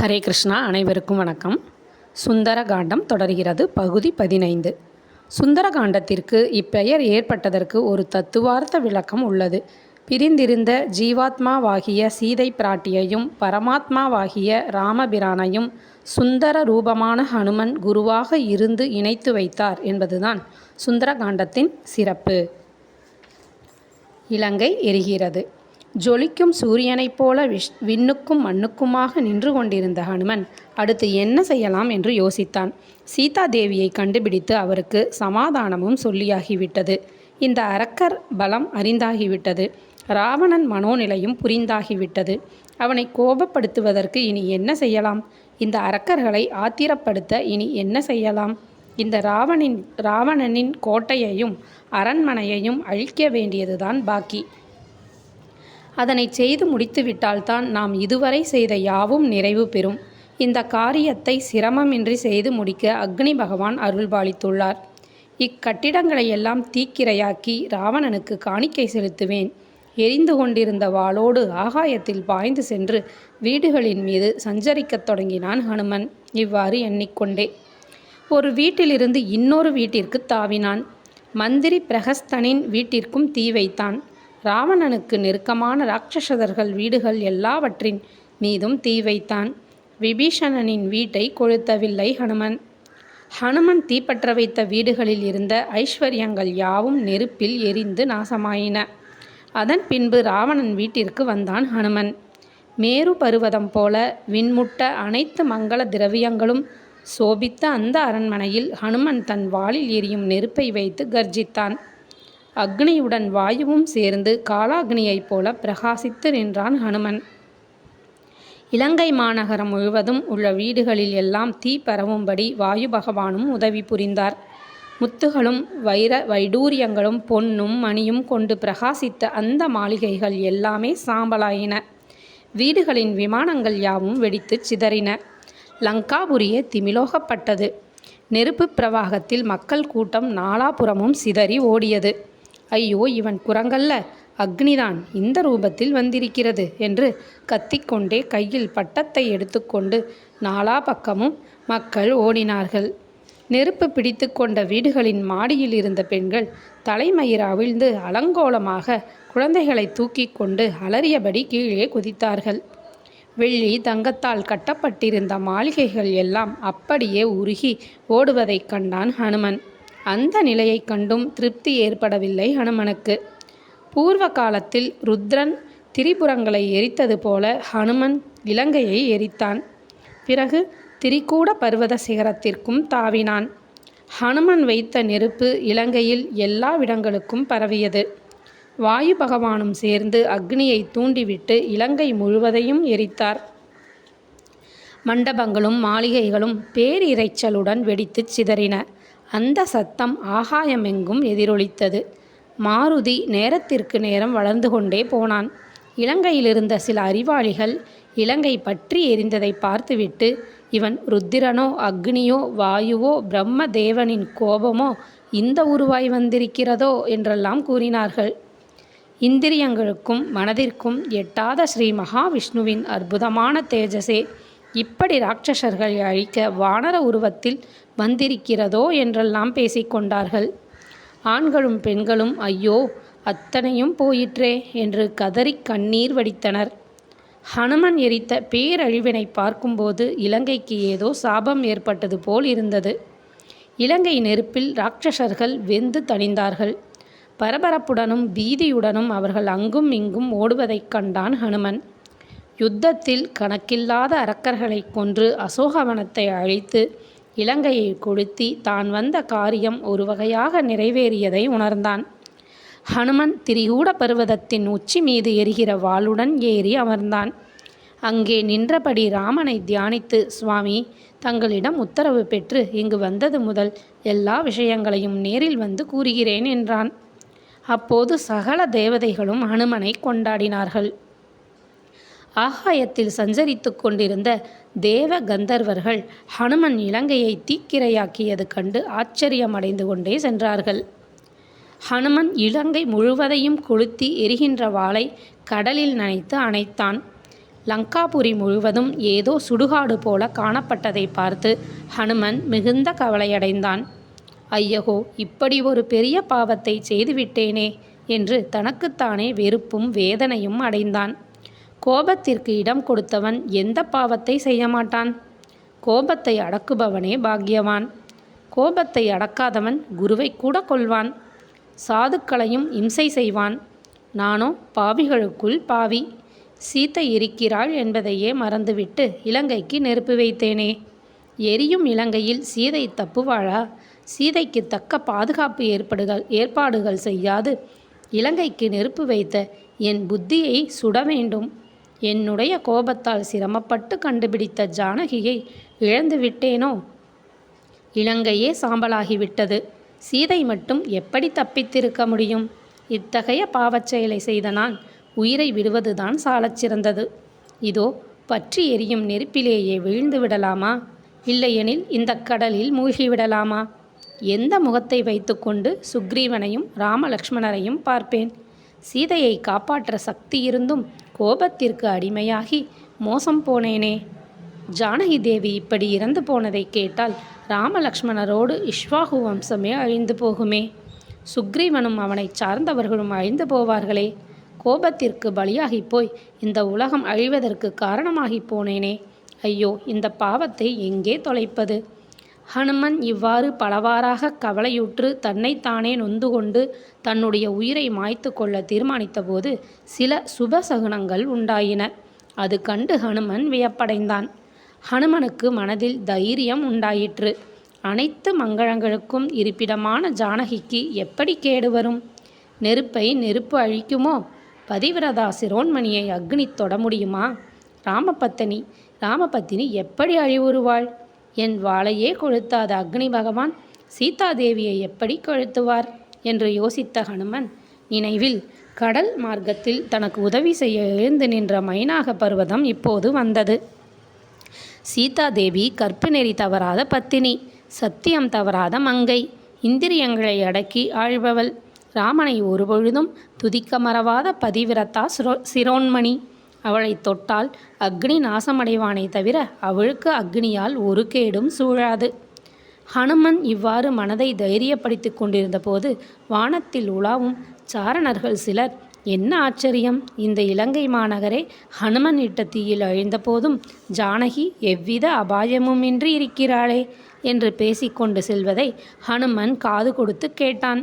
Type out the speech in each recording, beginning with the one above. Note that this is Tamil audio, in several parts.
ஹரே கிருஷ்ணா அனைவருக்கும் வணக்கம். சுந்தரகாண்டம் தொடர்கிறது பகுதி பதினைந்து. சுந்தரகாண்டத்திற்கு இப்பெயர் ஏற்பட்டதற்கு ஒரு தத்துவார்த்த விளக்கம் உள்ளது. பிரிந்திருந்த ஜீவாத்மாவாகிய சீதை பிராட்டியையும் பரமாத்மாவாகிய ராமபிரானையும் சுந்தர ரூபமான ஹனுமன் குருவாக இருந்து இணைத்து வைத்தார் என்பதுதான் சுந்தரகாண்டத்தின் சிறப்பு. இலங்கை எரிகிறது. ஜொலிக்கும் சூரியனைப் போல விஷ் விண்ணுக்கும் மண்ணுக்குமாக நின்று கொண்டிருந்த ஹனுமன் அடுத்து என்ன செய்யலாம் என்று யோசித்தான். சீதா தேவியை கண்டுபிடித்து அவருக்கு சமாதானமும் சொல்லியாகிவிட்டது. இந்த அரக்கர் பலம் அறிந்தாகிவிட்டது. ராவணன் மனோநிலையும் புரிந்தாகிவிட்டது. அவனை கோபப்படுத்துவதற்கு இனி என்ன செய்யலாம்? இந்த அரக்கர்களை ஆத்திரப்படுத்த இனி என்ன செய்யலாம்? இந்த ராவணின் ராவணனின் கோட்டையையும் அரண்மனையையும் அழிக்க வேண்டியதுதான் பாக்கி. அதனை செய்து முடித்துவிட்டால்தான் நாம் இதுவரை செய்த யாவும் நிறைவு பெறும். இந்த காரியத்தை சிரமமின்றி செய்து முடிக்க அக்னி பகவான் அருள்பாலித்துள்ளார். இக்கட்டிடங்களை எல்லாம் தீக்கிரையாக்கி ராவணனுக்கு காணிக்கை செலுத்துவேன். எரிந்து கொண்டிருந்த வாளோடு ஆகாயத்தில் பாய்ந்து சென்று வீடுகளின் மீது சஞ்சரிக்கத் தொடங்கினான் ஹனுமன். இவ்வாறு எண்ணிக்கொண்டே. ஒரு வீட்டிலிருந்து இன்னொரு வீட்டிற்கு தாவினான். மந்திரி பிரகஸ்தனின் வீட்டிற்கும் தீ வைத்தான். ராவணனுக்கு நெருக்கமான ராட்சசர்கள் வீடுகள் எல்லாவற்றின் மீதும் தீ வைத்தான். விபீஷணனின் வீட்டை கொளுத்தவில்லை ஹனுமன். ஹனுமன் தீப்பற்ற வைத்த வீடுகளில் இருந்த ஐஸ்வர்யங்கள் யாவும் நெருப்பில் எரிந்து நாசமாயின. அதன் பின்பு ராவணன் வீட்டிற்கு வந்தான் ஹனுமன். மேரு பருவதம் போல விண்முட்ட அனைத்து மங்கள திரவியங்களும் சோபித்த அந்த அரண்மனையில் ஹனுமன் தன் வாளில் எரியும் நெருப்பை வைத்து கர்ஜித்தான். அக்னியுடன் வாயுவும் சேர்ந்து காலாக்னியைப் போல பிரகாசித்து நின்றான் ஹனுமன். இலங்கை மாநகரம் முழுவதும் உள்ள வீடுகளில் எல்லாம் தீ பரவும்படி வாயு பகவானும் உதவி புரிந்தார். முத்துகளும் வைர வைடூரியங்களும் பொன்னும் மணியும் கொண்டு பிரகாசித்த அந்த மாளிகைகள் எல்லாமே சாம்பலாயின. வீடுகளின் விமானங்கள் யாவும் வெடித்து சிதறின. லங்காபுரியே திமிலோகப்பட்டது. நெருப்பு பிரவாகத்தில் மக்கள் கூட்டம் நாலாபுறமும் சிதறி ஓடியது. ஐயோ இவன் குரங்கல்ல. அக்னிதான் இந்த ரூபத்தில் வந்திருக்கிறது என்று கத்திக்கொண்டே கையில் பட்டத்தை எடுத்துக்கொண்டு நாலா பக்கமும் மக்கள் ஓடினார்கள். நெருப்பு பிடித்து கொண்ட வீடுகளின் மாடியில் இருந்த பெண்கள் தலைமயிர் அவிழ்ந்து அலங்கோலமாக குழந்தைகளை தூக்கி கொண்டு அலறியபடி கீழே குதித்தார்கள். வெள்ளி தங்கத்தால் கட்டப்பட்டிருந்த மாளிகைகள் எல்லாம் அப்படியே உருகி ஓடுவதைக் கண்டான் ஹனுமன். அந்த நிலையைக் கண்டும் திருப்தி ஏற்படவில்லை ஹனுமனுக்கு. பூர்வ காலத்தில் ருத்ரன் திரிபுரங்களை எரித்தது போல ஹனுமன் இலங்கையை எரித்தான். பிறகு திரிகூட பர்வத சிகரத்திற்கும் தாவினான். ஹனுமன் வைத்த நெருப்பு இலங்கையில் எல்லா இடங்களுக்கும் பரவியது. வாயு பகவானும் சேர்ந்து அக்னியை தூண்டிவிட்டு இலங்கை முழுவதையும் எரித்தார். மண்டபங்களும் மாளிகைகளும் பேரிரைச்சலுடன் வெடித்துச் சிதறின. அந்த சத்தம் ஆகாயமெங்கும் எதிரொலித்தது. மாருதி நேரத்திற்கு நேரம் வளர்ந்து கொண்டே போனான். இலங்கையிலிருந்த சில அறிவாளிகள் இலங்கை பற்றி எரிந்ததை பார்த்துவிட்டு இவன் ருத்திரனோ அக்னியோ வாயுவோ பிரம்ம தேவனின் கோபமோ இந்த உருவாய் வந்திருக்கிறதோ என்றெல்லாம் கூறினார்கள். இந்திரியங்களுக்கும் மனதிற்கும் எட்டாத ஸ்ரீ மகாவிஷ்ணுவின் அற்புதமான தேஜஸே. இப்படி ராட்சசர்களை அழிக்க வானர உருவத்தில் வந்திருக்கிறதோ என்றெல்லாம் பேசிக்கொண்டார்கள். ஆண்களும் பெண்களும் ஐயோ அத்தனையும் போயிற்றே என்று கதறி கண்ணீர் வடித்தனர். ஹனுமன் எரித்த பேரழிவினை பார்க்கும்போது இலங்கைக்கு ஏதோ சாபம் ஏற்பட்டது போல் இருந்தது. இலங்கை நெருப்பில் ராட்சசர்கள் வெந்து தணிந்தார்கள். பரபரப்புடனும் பீதியுடனும் அவர்கள் அங்கும் இங்கும் ஓடுவதைக் கண்டான் ஹனுமன். யுத்தத்தில் கணக்கில்லாத அரக்கர்களை கொன்று அசோகவனத்தை அழித்து இலங்கையை கொளுத்தி தான் வந்த காரியம் ஒரு வகையாக நிறைவேறியதை உணர்ந்தான். ஹனுமன் திரிகூட பர்வதத்தின் உச்சி மீது எரிகிற வாளுடன் ஏறி அமர்ந்தான். அங்கே நின்றபடி ராமனை தியானித்து சுவாமி தங்களிடம் உத்தரவு பெற்று இங்கு வந்தது முதல் எல்லா விஷயங்களையும் நேரில் வந்து கூறுகிறேன் என்றான். அப்போது சகல தேவதைகளும் ஹனுமனை கொண்டாடினார்கள். ஆகாயத்தில் சஞ்சரித்து கொண்டிருந்த தேவ கந்தர்வர்கள் ஹனுமன் இலங்கையை தீக்கிரையாக்கியது கண்டு ஆச்சரியமடைந்து கொண்டே சென்றார்கள். ஹனுமன் இலங்கை முழுவதையும் கொளுத்தி எரிகின்ற வாளை கடலில் நனைத்து அணைத்தான். லங்காபுரி முழுவதும் ஏதோ சுடுகாடு போல காணப்பட்டதை பார்த்து ஹனுமன் மிகுந்த கவலையடைந்தான். ஐயகோ இப்படி ஒரு பெரிய பாவத்தை செய்துவிட்டேனே என்று தனக்குத்தானே வெறுப்பும் வேதனையும் அடைந்தான். கோபத்திற்கு இடம் கொடுத்தவன் எந்த பாவத்தை செய்ய மாட்டான் கோபத்தை அடக்குபவனே பாக்கியவான். கோபத்தை அடக்காதவன் குருவை கூட கொள்வான் சாதுக்களையும் இம்சை செய்வான். நானோ பாவிகளுக்குள் பாவி. சீத்தை இருக்கிறாள் என்பதையே மறந்துவிட்டு இலங்கைக்கு நெருப்பு வைத்தேனே. எரியும் இலங்கையில் சீதை தப்புவாளா? சீதைக்கு தக்க பாதுகாப்பு ஏற்படுகள் ஏற்பாடுகள் செய்யாது. இலங்கைக்கு நெருப்பு வைத்த என் புத்தியை சுட வேண்டும். என்னுடைய கோபத்தால் சிரமப்பட்டு கண்டுபிடித்த ஜானகியை இழந்து விட்டேனோ? இலங்கையே சாம்பலாகிவிட்டது. சீதை மட்டும் எப்படி தப்பித்திருக்க முடியும்? இத்தகைய பாவச் செயலை செய்த நான் உயிரை விடுவதுதான் சாலச் சிறந்தது. இதோ பற்றி எரியும் நெருப்பிலேயே வீழ்ந்து விடலாமா? இல்லையெனில் இந்த கடலில் மூழ்கி விடலாமா எந்த முகத்தை வைத்துக்கொண்டு சுக்ரீவனையும் ராமலக்ஷ்மணரையும் பார்ப்பேன்? சீதையை காப்பாற்ற சக்தி இருந்தும் கோபத்திற்கு அடிமையாகி மோசம் போனேனே. ஜானகி தேவி இப்படி இறந்து போனதை கேட்டால் ராமலக்ஷ்மணரோடு இஷ்வாகு வம்சமே அழிந்து போகுமே. சுக்ரீவனும் அவனை சார்ந்தவர்களும் அழிந்து போவார்களே. கோபத்திற்கு பலியாகி போய் இந்த உலகம் அழிவதற்கு காரணமாகி போனேனே. ஐயோ இந்த பாவத்தை எங்கே தொலைப்பது? ஹனுமன் இவ்வாறு பலவாறாக கவலையுற்று தன்னைத்தானே நொந்து கொண்டு தன்னுடைய உயிரை மாய்த்து கொள்ள தீர்மானித்தபோது சில சுப சகுனங்கள் உண்டாயின. அது கண்டு ஹனுமன் வியப்படைந்தான். ஹனுமனுக்கு மனதில் தைரியம் உண்டாயிற்று. அனைத்து மங்களங்களுக்கும் இருப்பிடமான ஜானகிக்கு எப்படி கேடு வரும்? நெருப்பை நெருப்பு அழிக்குமோ? பதிவிரதா சிரோன்மணியை அக்னி தொட முடியுமா? ராமபத்தினி ராமபத்தினி எப்படி அழிவுறுவாள்? என் வாளையே கொளுத்தாத அக்னி பகவான் சீதாதேவியை எப்படி கொளுத்துவார்? என்று யோசித்த ஹனுமன் நினைவில் கடல் மார்க்கத்தில் தனக்கு உதவி செய்ய எழுந்து நின்ற மைனாக பருவதம் இப்போது வந்தது. சீதாதேவி கற்பு நெறி தவறாத பத்தினி சத்தியம் தவறாத மங்கை இந்திரியங்களை அடக்கி ஆழ்பவள். ராமனை ஒருபொழுதும் துதிக்க மறவாத பதிவிரத்தா சிரோ சிரோன்மணி. அவளை தொட்டால் அக்னி நாசமடைவானே தவிர அவளுக்கு அக்னியால் ஒரு கேடும் சூழாது. ஹனுமன் இவ்வாறு மனதை தைரியப்படுத்திக் கொண்டிருந்த போது வானத்தில் உலாவும் சாரணர்கள் சிலர் என்ன ஆச்சரியம்? இந்த இலங்கை மாநகரே ஹனுமன் இட்ட தீயில் அழிந்த போதும் ஜானகி எவ்வித அபாயமுமின்றி இருக்கிறாளே? என்று பேசிக்கொண்டு செல்வதை ஹனுமன் காது கொடுத்து கேட்டான்.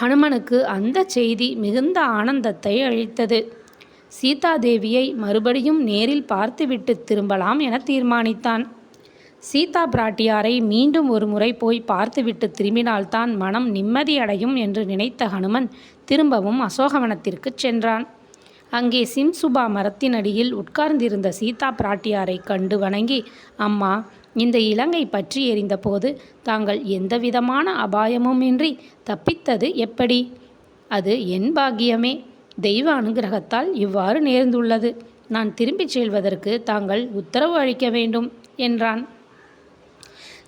ஹனுமனுக்கு அந்த செய்தி மிகுந்த ஆனந்தத்தை அளித்தது. சீதாதேவியை மறுபடியும் நேரில் பார்த்துவிட்டு திரும்பலாம் என தீர்மானித்தான். சீதா பிராட்டியாரை மீண்டும் ஒரு முறை போய் பார்த்துவிட்டு திரும்பினால்தான் மனம் நிம்மதியடையும் என்று நினைத்த ஹனுமன் திரும்பவும் அசோகவனத்திற்குச் சென்றான். அங்கே சிம்சுபா மரத்தினடியில் உட்கார்ந்திருந்த சீதா பிராட்டியாரை கண்டு வணங்கி அம்மா இந்த இலங்கை பற்றி எறிந்தபோது தாங்கள் எந்தவிதமான அபாயமுமின்றி தப்பித்தது எப்படி? அது என் பாக்கியமே. தெய்வ அனுகிரகத்தால் இவ்வாறு நேர்ந்துள்ளது. நான் திரும்பிச் செல்வதற்கு தாங்கள் உத்தரவு அளிக்க வேண்டும் என்றான்.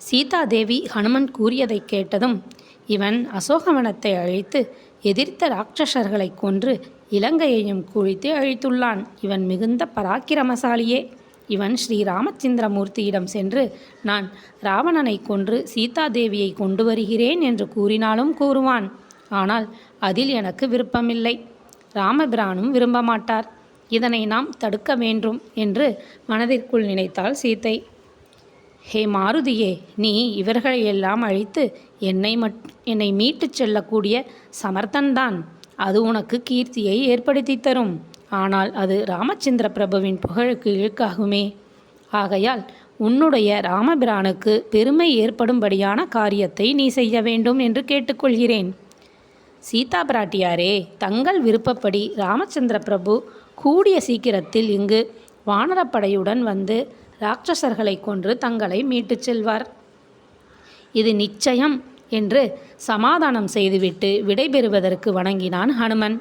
சீதாதேவி ஹனுமன் கூறியதை கேட்டதும் இவன் அசோகவனத்தை அழித்து எதிர்த்த ராட்சசர்களை கொன்று இலங்கையையும் குழித்து அழித்துள்ளான். இவன் மிகுந்த பராக்கிரமசாலியே. இவன் ஸ்ரீ ராமச்சந்திரமூர்த்தியிடம் சென்று நான் ராவணனை கொன்று சீதாதேவியை கொண்டு வருகிறேன் என்று கூறினாலும் கூறுவான். ஆனால் அதில் எனக்கு விருப்பமில்லை. ராமபிரானும் விரும்ப மாட்டார் இதனை நாம் தடுக்க வேண்டும் என்று மனதிற்குள் நினைத்தாள் சீத்தை. ஹே மாருதியே நீ இவர்களையெல்லாம் அழித்து என்னை மட் என்னை மீட்டுச் செல்லக்கூடிய சமர்த்தன்தான். அது உனக்கு கீர்த்தியை ஏற்படுத்தி தரும். ஆனால் அது ராமச்சந்திர பிரபுவின் புகழுக்கு இழுக்காகுமே. ஆகையால் உன்னுடைய ராமபிரானுக்கு பெருமை ஏற்படும்படியான காரியத்தை நீ செய்ய வேண்டும் என்று கேட்டுக்கொள்கிறேன். சீதா பிராட்டியாரே தங்கள் விருப்பப்படி ராமச்சந்திர பிரபு கூடிய சீக்கிரத்தில் இங்கு வானரப்படையுடன் வந்து ராட்சசர்களை கொன்று தங்களை மீட்டுச் செல்வார். இது நிச்சயம் என்று சமாதானம் செய்துவிட்டு விடைபெறுவதற்கு வணங்கினான் ஹனுமன்.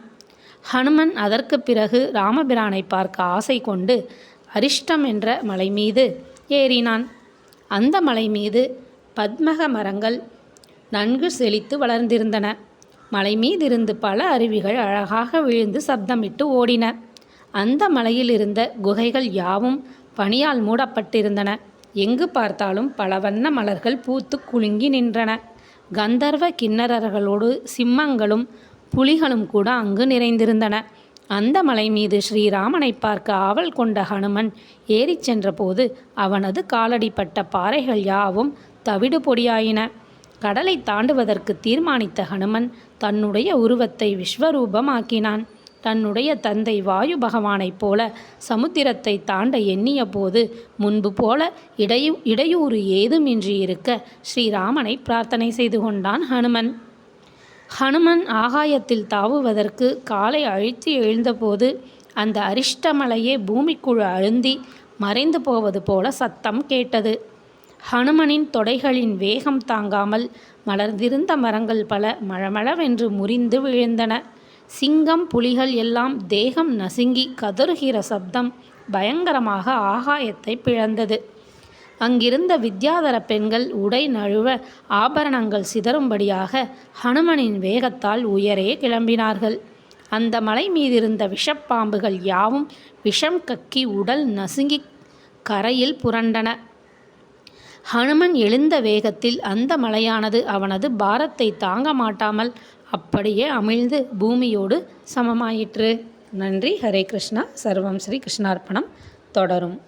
ஹனுமன் அதற்கு பிறகு ராமபிரானை பார்க்க ஆசை கொண்டு அரிஷ்டம் என்ற மலை மீது ஏறினான். அந்த மலை மீது பத்மக மரங்கள் நன்கு செழித்து வளர்ந்திருந்தன. மலை மீதிருந்து பல அருவிகள் அழகாக விழுந்து சப்தமிட்டு ஓடின. அந்த மலையில் இருந்த குகைகள் யாவும் பனியால் மூடப்பட்டிருந்தன. எங்கு பார்த்தாலும் பல வண்ண மலர்கள் பூத்து குலுங்கி நின்றன. கந்தர்வ கிண்ணறர்களோடு சிம்மங்களும் புலிகளும் கூட அங்கு நிறைந்திருந்தன. அந்த மலை மீது ஸ்ரீராமனை பார்க்க ஆவல் கொண்ட ஹனுமன் ஏறிச் சென்றபோது அவனது காலடிப்பட்ட பாறைகள் யாவும் தவிடு பொடியாயின. கடலை தாண்டுவதற்கு தீர்மானித்த ஹனுமன் தன்னுடைய உருவத்தை விஸ்வரூபமாக்கினான். தன்னுடைய தந்தை வாயு பகவானைப் போல சமுத்திரத்தை தாண்ட எண்ணிய போது முன்பு போல இடையூ இடையூறு ஏதுமின்றி இருக்க ஸ்ரீராமனை பிரார்த்தனை செய்து கொண்டான் ஹனுமன். ஹனுமன் ஆகாயத்தில் தாவுவதற்கு காலை அழித்து எழுந்தபோது அந்த அரிஷ்டமலையே பூமிக்குழு அழுந்தி மறைந்து போவது போல சத்தம் கேட்டது. ஹனுமனின் தொடைகளின் வேகம் தாங்காமல் மலர்ந்திருந்த மரங்கள் பல மழமளவென்று முறிந்து விழுந்தன. சிங்கம் புலிகள் எல்லாம் தேகம் நசுங்கி கதறுகிற சப்தம் பயங்கரமாக ஆகாயத்தை பிளந்தது. அங்கிருந்த வித்யாதர பெண்கள் உடை நழுவ ஆபரணங்கள் சிதறும்படியாக ஹனுமனின் வேகத்தால் உயரே கிளம்பினார்கள். அந்த மலை மீதிருந்த விஷப்பாம்புகள் யாவும் விஷம் கக்கி உடல் நசுங்கி கரையில் புரண்டன. ஹனுமன் எழுந்த வேகத்தில் அந்த மலையானது அவனது பாரத்தை தாங்க மாட்டாமல் அப்படியே அமிழ்ந்து பூமியோடு சமமாயிற்று. நன்றி. ஹரே கிருஷ்ணா. சர்வம் ஸ்ரீ கிருஷ்ணார்ப்பணம். தொடரும்.